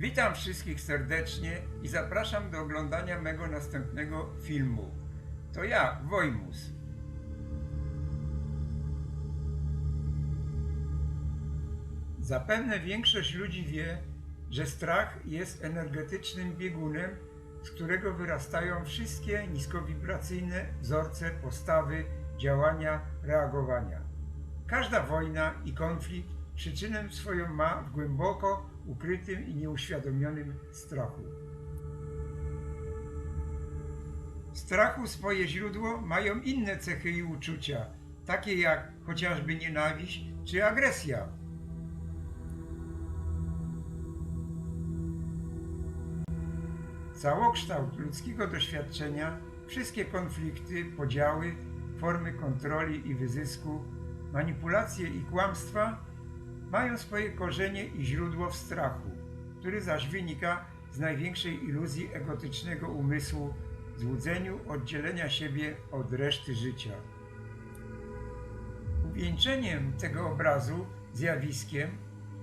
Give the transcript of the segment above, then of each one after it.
Witam wszystkich serdecznie i zapraszam do oglądania mego następnego filmu. To ja, Wojmus. Zapewne większość ludzi wie, że strach jest energetycznym biegunem, z którego wyrastają wszystkie niskowibracyjne wzorce postawy, działania, reagowania. Każda wojna i konflikt przyczynę swoją ma w głęboko ukrytym i nieuświadomionym strachu. Strachu swoje źródło mają inne cechy i uczucia, takie jak chociażby nienawiść czy agresja. Całokształt ludzkiego doświadczenia, wszystkie konflikty, podziały, formy kontroli i wyzysku, manipulacje i kłamstwa mają swoje korzenie i źródło w strachu, który zaś wynika z największej iluzji egotycznego umysłu, złudzeniu oddzielenia siebie od reszty życia. Uwieńczeniem tego obrazu, zjawiskiem,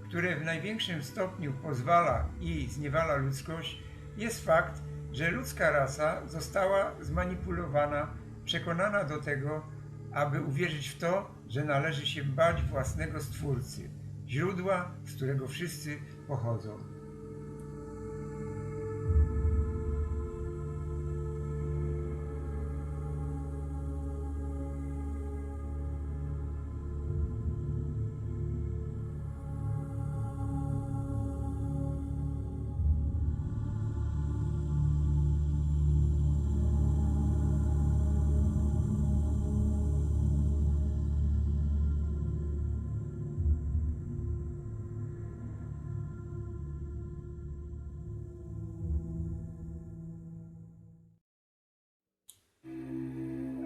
które w największym stopniu pozwala i zniewala ludzkość, jest fakt, że ludzka rasa została zmanipulowana, przekonana do tego, aby uwierzyć w to, że należy się bać własnego Stwórcy, źródła, z którego wszyscy pochodzą.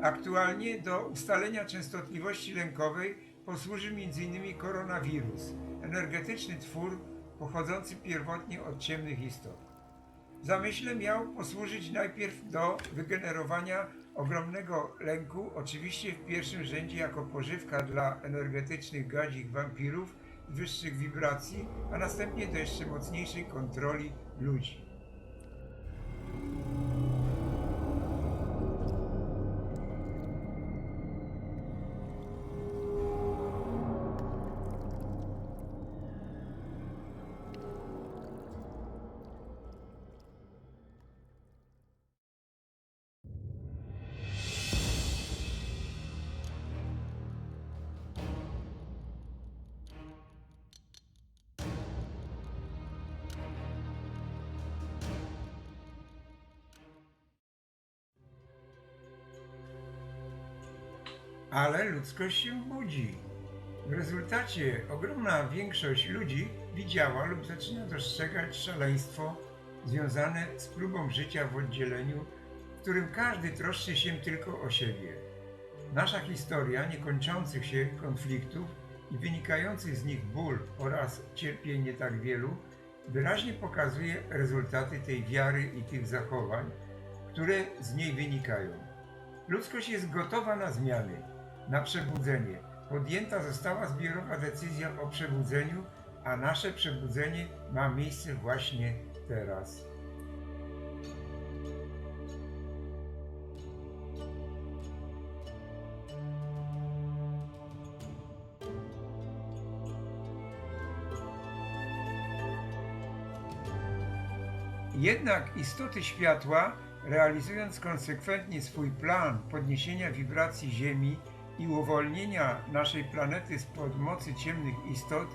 Aktualnie do ustalenia częstotliwości lękowej posłuży m.in. koronawirus, energetyczny twór pochodzący pierwotnie od ciemnych istot. Zamyśle miał posłużyć najpierw do wygenerowania ogromnego lęku, oczywiście w pierwszym rzędzie jako pożywka dla energetycznych gadzich wampirów wyższych wibracji, a następnie do jeszcze mocniejszej kontroli ludzi. Ale ludzkość się budzi. W rezultacie ogromna większość ludzi widziała lub zaczyna dostrzegać szaleństwo związane z próbą życia w oddzieleniu, w którym każdy troszczy się tylko o siebie. Nasza historia niekończących się konfliktów i wynikających z nich ból oraz cierpienie tak wielu wyraźnie pokazuje rezultaty tej wiary i tych zachowań, które z niej wynikają. Ludzkość jest gotowa na zmiany, na przebudzenie. Podjęta została zbiorowa decyzja o przebudzeniu, a nasze przebudzenie ma miejsce właśnie teraz. Jednak istoty światła, realizując konsekwentnie swój plan podniesienia wibracji Ziemi i uwolnienia naszej planety spod mocy ciemnych istot,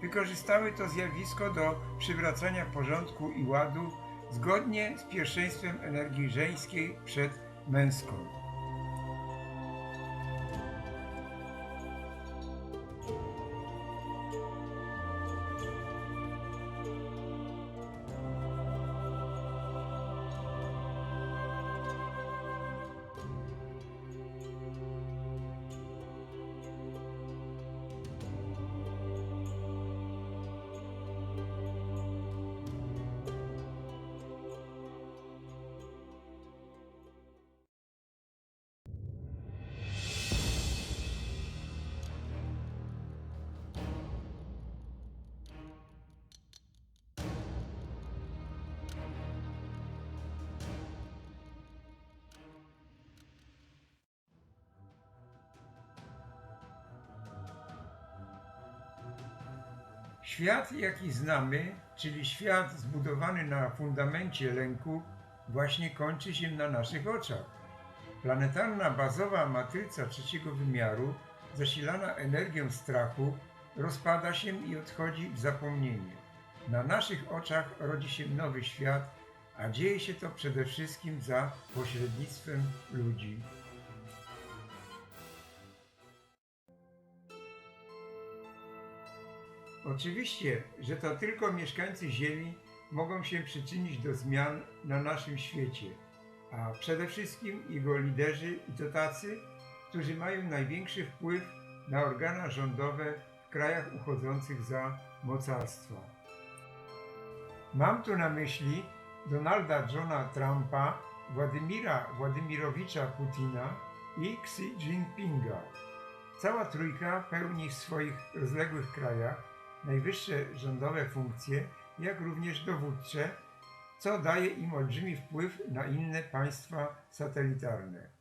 wykorzystały to zjawisko do przywracania porządku i ładu zgodnie z pierwszeństwem energii żeńskiej przed męską. Świat, jaki znamy, czyli świat zbudowany na fundamencie lęku, właśnie kończy się na naszych oczach. Planetarna bazowa matryca trzeciego wymiaru, zasilana energią strachu, rozpada się i odchodzi w zapomnienie. Na naszych oczach rodzi się nowy świat, a dzieje się to przede wszystkim za pośrednictwem ludzi. Oczywiście, że to tylko mieszkańcy Ziemi mogą się przyczynić do zmian na naszym świecie, a przede wszystkim jego liderzy i to tacy, którzy mają największy wpływ na organa rządowe w krajach uchodzących za mocarstwa. Mam tu na myśli Donalda Johna Trumpa, Władimira Władimirowicza Putina i Xi Jinpinga. Cała trójka pełni w swoich rozległych krajach najwyższe rządowe funkcje, jak również dowódcze, co daje im olbrzymi wpływ na inne państwa satelitarne.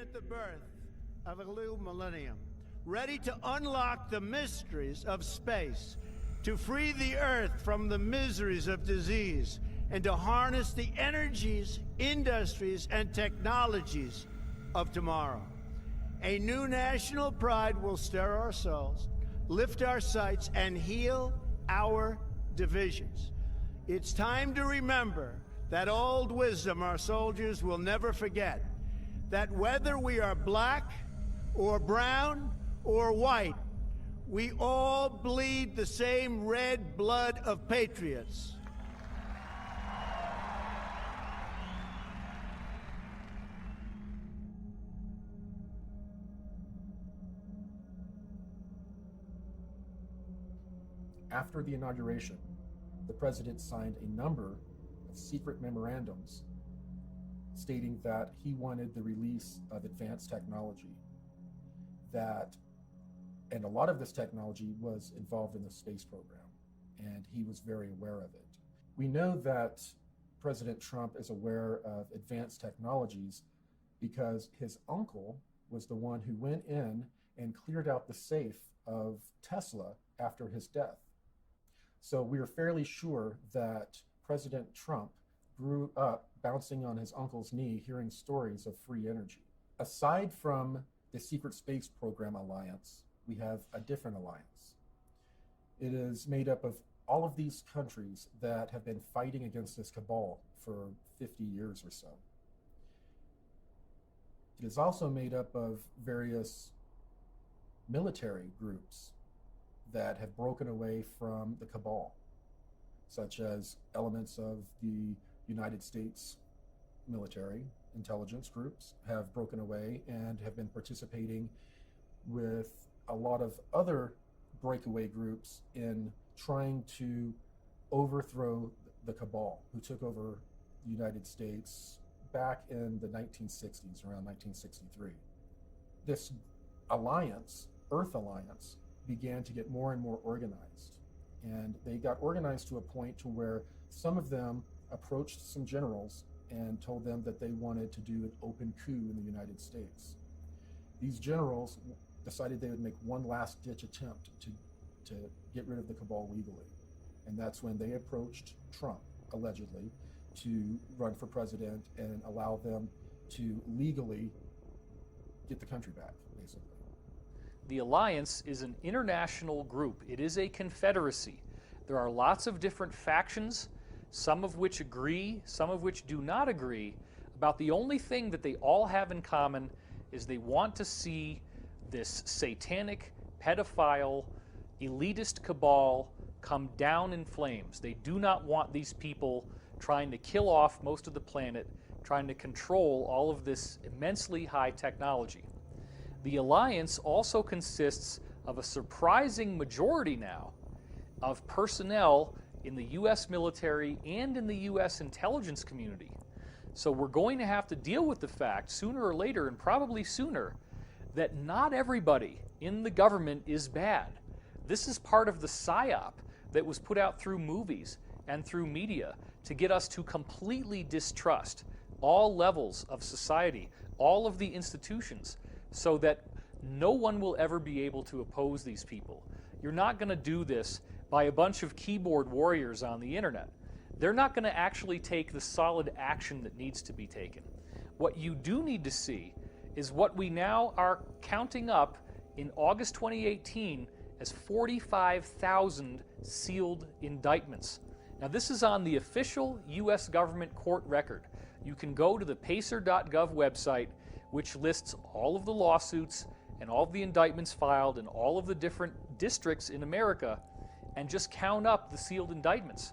At the birth of a new millennium, ready to unlock the mysteries of space, to free the earth from the miseries of disease, and to harness the energies, industries, and technologies of tomorrow. A new national pride will stir our souls, lift our sights, and heal our divisions. It's time to remember that old wisdom our soldiers will never forget that whether we are black or brown or white, we all bleed the same red blood of patriots. After the inauguration, the president signed a number of secret memorandums stating that he wanted the release of advanced technology that and a lot of this technology was involved in the space program and he was very aware of it. We know that president trump is aware of advanced technologies because his uncle was the one who went in and cleared out the safe of tesla after his death. So we are fairly sure that President Trump grew up bouncing on his uncle's knee, hearing stories of free energy. Aside from the Secret Space Program Alliance, we have a different alliance. It is made up of all of these countries that have been fighting against this cabal for 50 years or so. It is also made up of various military groups that have broken away from the cabal, such as elements of the United States military intelligence groups have broken away and have been participating with a lot of other breakaway groups in trying to overthrow the cabal who took over the United States back in the 1960s, around 1963. This alliance, Earth Alliance, began to get more and more organized. And they got organized to a point to where some of them approached some generals and told them that they wanted to do an open coup in the United States. These generals decided they would make one last ditch attempt to, to get rid of the cabal legally. And that's when they approached Trump, allegedly, to run for president and allow them to legally get the country back, basically. The alliance is an international group, it is a confederacy. There are lots of different factions, some of which agree, some of which do not agree, about the only thing that they all have in common is they want to see this satanic, pedophile, elitist cabal come down in flames. They do not want these people trying to kill off most of the planet, trying to control all of this immensely high technology. The alliance also consists of a surprising majority now of personnel in the U.S. military and in the U.S. intelligence community. So we're going to have to deal with the fact sooner or later, and probably sooner, that not everybody in the government is bad. This is part of the psyop that was put out through movies and through media to get us to completely distrust all levels of society, all of the institutions, so that no one will ever be able to oppose these people. You're not going to do this by a bunch of keyboard warriors on the internet. They're not going to actually take the solid action that needs to be taken. What you do need to see is what we now are counting up in August 2018 as 45,000 sealed indictments. Now, this is on the official U.S. government court record. You can go to the pacer.gov website, which lists all of the lawsuits and all of the indictments filed in all of the different districts in America, and just count up the sealed indictments.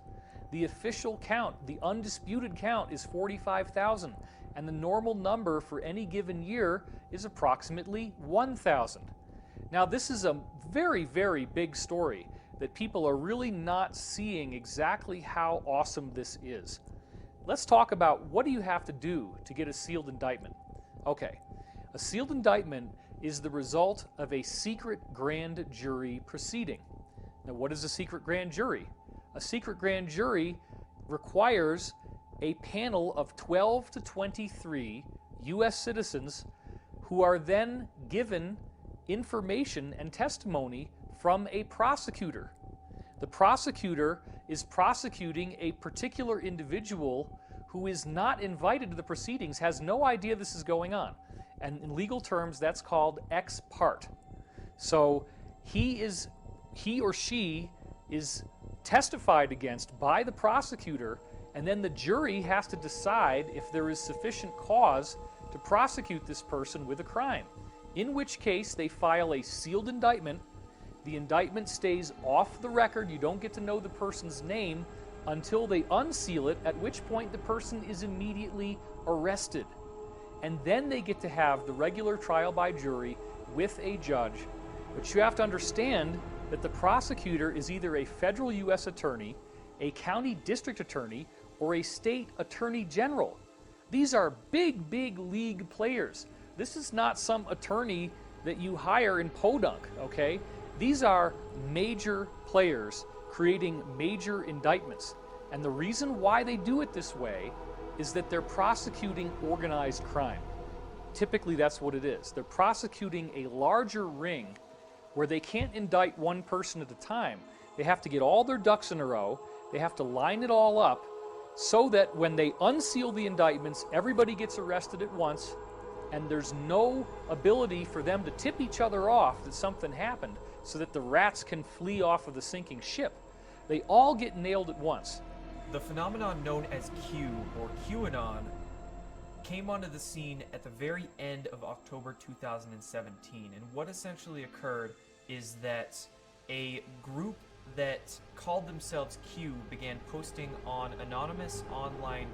The official count, the undisputed count, is 45,000, and the normal number for any given year is approximately 1,000. Now, this is a very, very big story that people are really not seeing exactly how awesome this is. Let's talk about what do you have to do to get a sealed indictment. Okay, a sealed indictment is the result of a secret grand jury proceeding. Now, what is a secret grand jury? A secret grand jury requires a panel of 12 to 23 U.S. citizens who are then given information and testimony from a prosecutor. The prosecutor is prosecuting a particular individual who is not invited to the proceedings, has no idea this is going on. And in legal terms, that's called ex parte. So he is he or she is testified against by the prosecutor, and then the jury has to decide if there is sufficient cause to prosecute this person with a crime, in which case they file a sealed indictment. The indictment stays off the record. You don't get to know the person's name until they unseal it, at which point the person is immediately arrested. And then they get to have the regular trial by jury with a judge. But you have to understand that the prosecutor is either a federal U.S. attorney, a county district attorney, or a state attorney general. These are big, big league players. This is not some attorney that you hire in Podunk, okay? These are major players creating major indictments. And the reason why they do it this way is that they're prosecuting organized crime. Typically, that's what it is. They're prosecuting a larger ring where they can't indict one person at a time. They have to get all their ducks in a row, they have to line it all up so that when they unseal the indictments, everybody gets arrested at once, and there's no ability for them to tip each other off that something happened so that the rats can flee off of the sinking ship. They all get nailed at once. The phenomenon known as Q or QAnon came onto the scene at the very end of October 2017. And what essentially occurred is that a group that called themselves Q began posting on anonymous online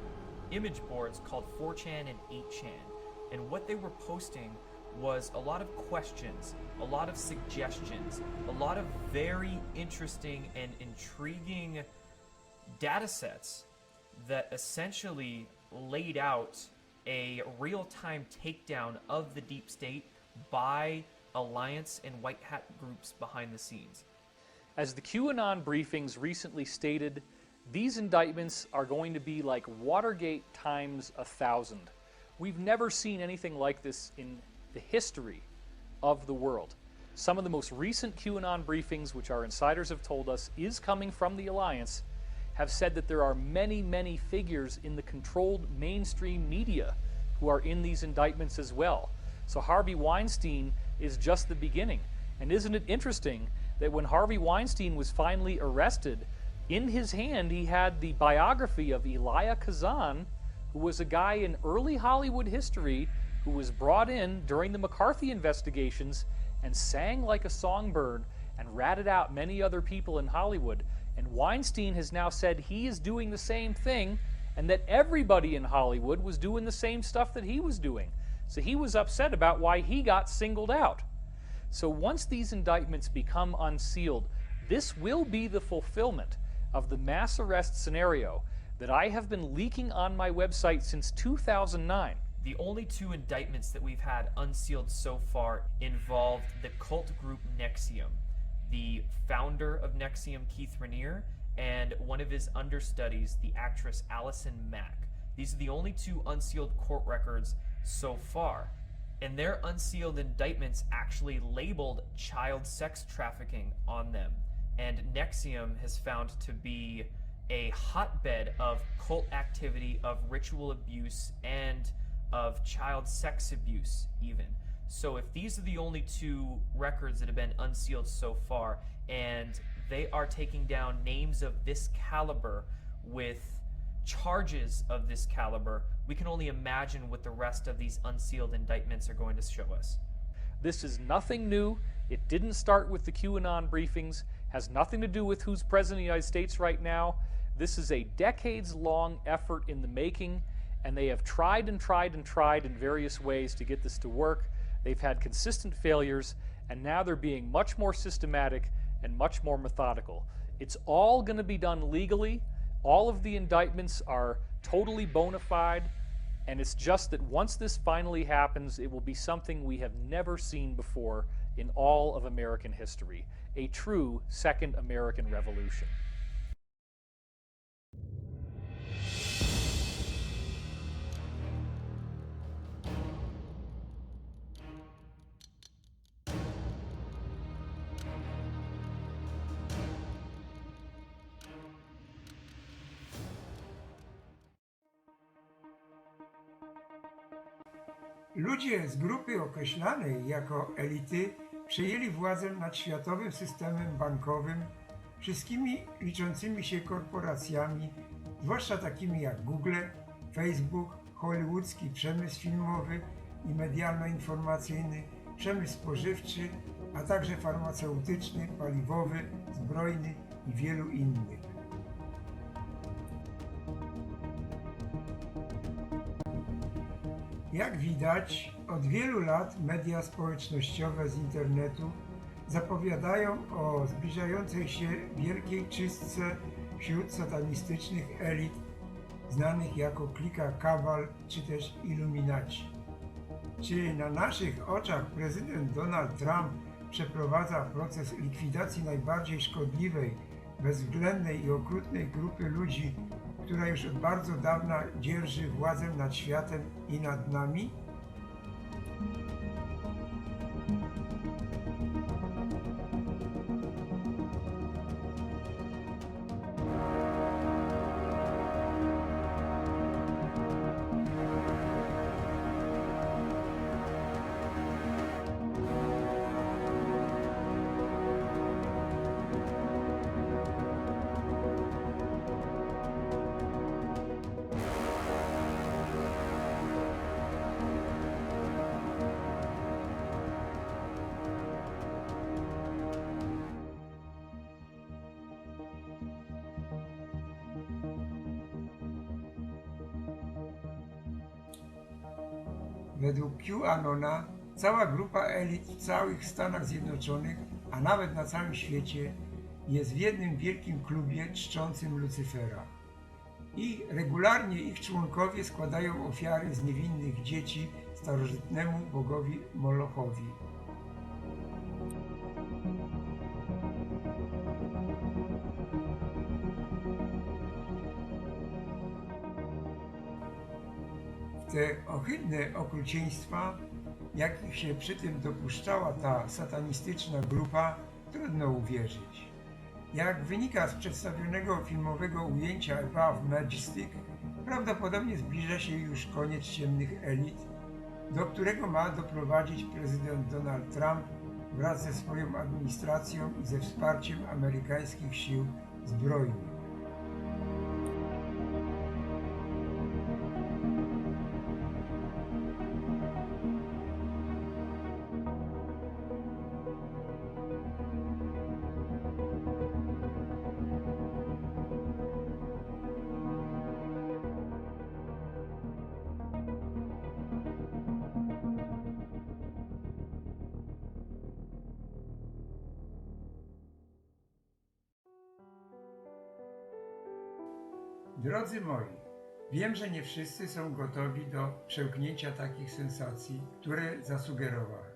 image boards called 4chan and 8chan. And what they were posting was a lot of questions, a lot of suggestions, a lot of very interesting and intriguing data sets that essentially laid out a real time takedown of the deep state by alliance and white hat groups behind the scenes. As the QAnon briefings recently stated, these indictments are going to be like Watergate times a thousand. We've never seen anything like this in the history of the world. Some of the most recent QAnon briefings, which our insiders have told us is coming from the Alliance, have said that there are many, many figures in the controlled mainstream media who are in these indictments as well. So Harvey Weinstein is just the beginning. And isn't it interesting that when Harvey Weinstein was finally arrested, in his hand he had the biography of Elia Kazan, who was a guy in early Hollywood history who was brought in during the McCarthy investigations and sang like a songbird and ratted out many other people in Hollywood. And Weinstein has now said he is doing the same thing and that everybody in Hollywood was doing the same stuff that he was doing. So he was upset about why he got singled out. So once these indictments become unsealed, this will be the fulfillment of the mass arrest scenario that I have been leaking on my website since 2009. The only two indictments that we've had unsealed so far involved the cult group Nexium, the founder of Nexium, Keith Rainier, and one of his understudies, the actress Allison Mack. These are the only two unsealed court records so far. And their unsealed indictments actually labeled child sex trafficking on them. And Nexium has found to be a hotbed of cult activity, of ritual abuse, and of child sex abuse, even. So, if these are the only two records that have been unsealed so far, and they are taking down names of this caliber with charges of this caliber, we can only imagine what the rest of these unsealed indictments are going to show us. This is nothing new. It didn't start with the QAnon briefings, has nothing to do with who's president of the United States right now. This is a decades long effort in the making, and they have tried and tried and tried in various ways to get this to work. They've had consistent failures, and now they're being much more systematic and much more methodical. It's all going to be done legally. All of the indictments are totally bona fide. And it's just that once this finally happens, it will be something we have never seen before in all of American history a true Second American Revolution. Ludzie z grupy określanej jako elity przejęli władzę nad światowym systemem bankowym, wszystkimi liczącymi się korporacjami, zwłaszcza takimi jak Google, Facebook, hollywoodzki przemysł filmowy i medialno-informacyjny, przemysł spożywczy, a także farmaceutyczny, paliwowy, zbrojny i wielu innych. Jak widać, od wielu lat media społecznościowe z internetu zapowiadają o zbliżającej się wielkiej czystce wśród satanistycznych elit, znanych jako klika Kabal czy też Iluminaci. Czy na naszych oczach prezydent Donald Trump przeprowadza proces likwidacji najbardziej szkodliwej, bezwzględnej i okrutnej grupy ludzi, która już od bardzo dawna dzierży władzę nad światem i nad nami? Według QAnona cała grupa elit w całych Stanach Zjednoczonych, a nawet na całym świecie jest w jednym wielkim klubie czczącym Lucyfera. I regularnie ich członkowie składają ofiary z niewinnych dzieci starożytnemu bogowi Molochowi. Te ohydne okrucieństwa, jakich się przy tym dopuszczała ta satanistyczna grupa, trudno uwierzyć. Jak wynika z przedstawionego filmowego ujęcia Above Majestic, prawdopodobnie zbliża się już koniec ciemnych elit, do którego ma doprowadzić prezydent Donald Trump wraz ze swoją administracją i ze wsparciem amerykańskich sił zbrojnych. Drodzy moi, wiem, że nie wszyscy są gotowi do przełknięcia takich sensacji, które zasugerowałem,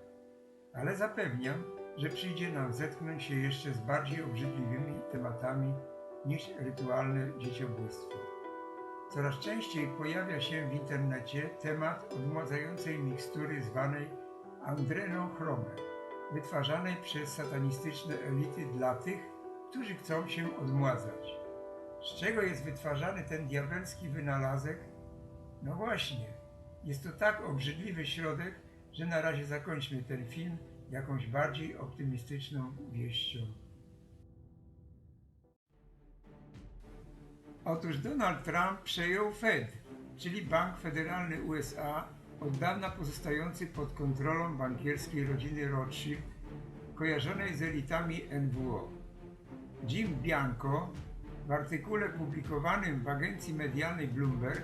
ale zapewniam, że przyjdzie nam zetknąć się jeszcze z bardziej obrzydliwymi tematami niż rytualne dzieciobójstwo. Coraz częściej pojawia się w internecie temat odmładzającej mikstury zwanej andrenochromę, wytwarzanej przez satanistyczne elity dla tych, którzy chcą się odmładzać. Z czego jest wytwarzany ten diabelski wynalazek? No właśnie, jest to tak obrzydliwy środek, że na razie zakończmy ten film jakąś bardziej optymistyczną wieścią. Otóż Donald Trump przejął Fed, czyli Bank Federalny USA, od dawna pozostający pod kontrolą bankierskiej rodziny Rothschild, kojarzonej z elitami NWO. Jim Bianco w artykule publikowanym w agencji medialnej Bloomberg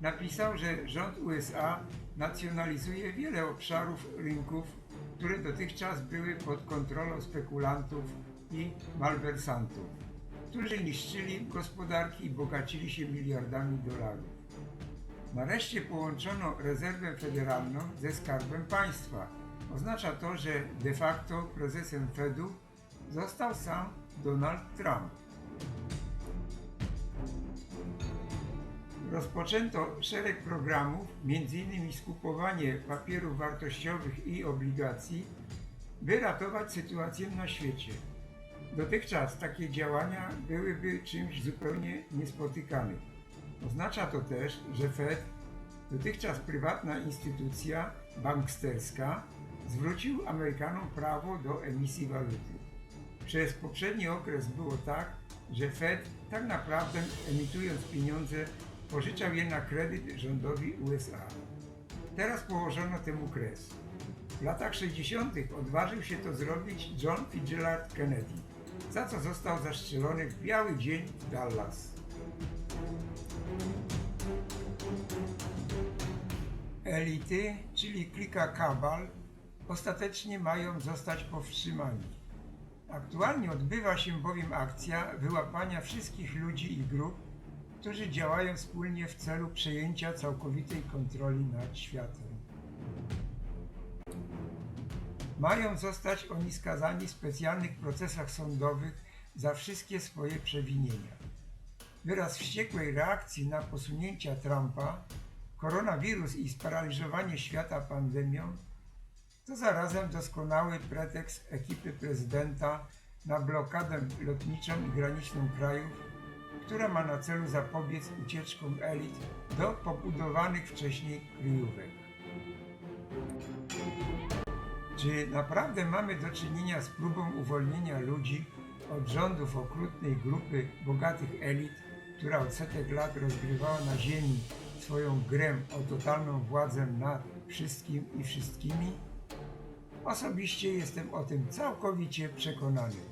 napisał, że rząd USA nacjonalizuje wiele obszarów rynków, które dotychczas były pod kontrolą spekulantów i malwersantów, którzy niszczyli gospodarki i bogacili się miliardami dolarów. Nareszcie połączono rezerwę federalną ze skarbem państwa. Oznacza to, że de facto prezesem Fedu został sam Donald Trump. Rozpoczęto szereg programów, m.in. skupowanie papierów wartościowych i obligacji, by ratować sytuację na świecie. Dotychczas takie działania byłyby czymś zupełnie niespotykanym. Oznacza to też, że Fed, dotychczas prywatna instytucja banksterska, zwrócił Amerykanom prawo do emisji waluty. Przez poprzedni okres było tak, że Fed tak naprawdę emitując pieniądze pożyczał je na kredyt rządowi USA. Teraz położono temu kres. W latach 60. odważył się to zrobić John Fitzgerald Kennedy, za co został zastrzelony w biały dzień w Dallas. Elity, czyli klika Kabal, ostatecznie mają zostać powstrzymani. Aktualnie odbywa się bowiem akcja wyłapania wszystkich ludzi i grup, którzy działają wspólnie w celu przejęcia całkowitej kontroli nad światem. Mają zostać oni skazani w specjalnych procesach sądowych za wszystkie swoje przewinienia. Wyraz wściekłej reakcji na posunięcia Trumpa, koronawirus i sparaliżowanie świata pandemią to zarazem doskonały pretekst ekipy prezydenta na blokadę lotniczą i graniczną krajów, która ma na celu zapobiec ucieczkom elit do pobudowanych wcześniej kryjówek. Czy naprawdę mamy do czynienia z próbą uwolnienia ludzi od rządów okrutnej grupy bogatych elit, która od setek lat rozgrywała na ziemi swoją grę o totalną władzę nad wszystkim i wszystkimi? Osobiście jestem o tym całkowicie przekonany.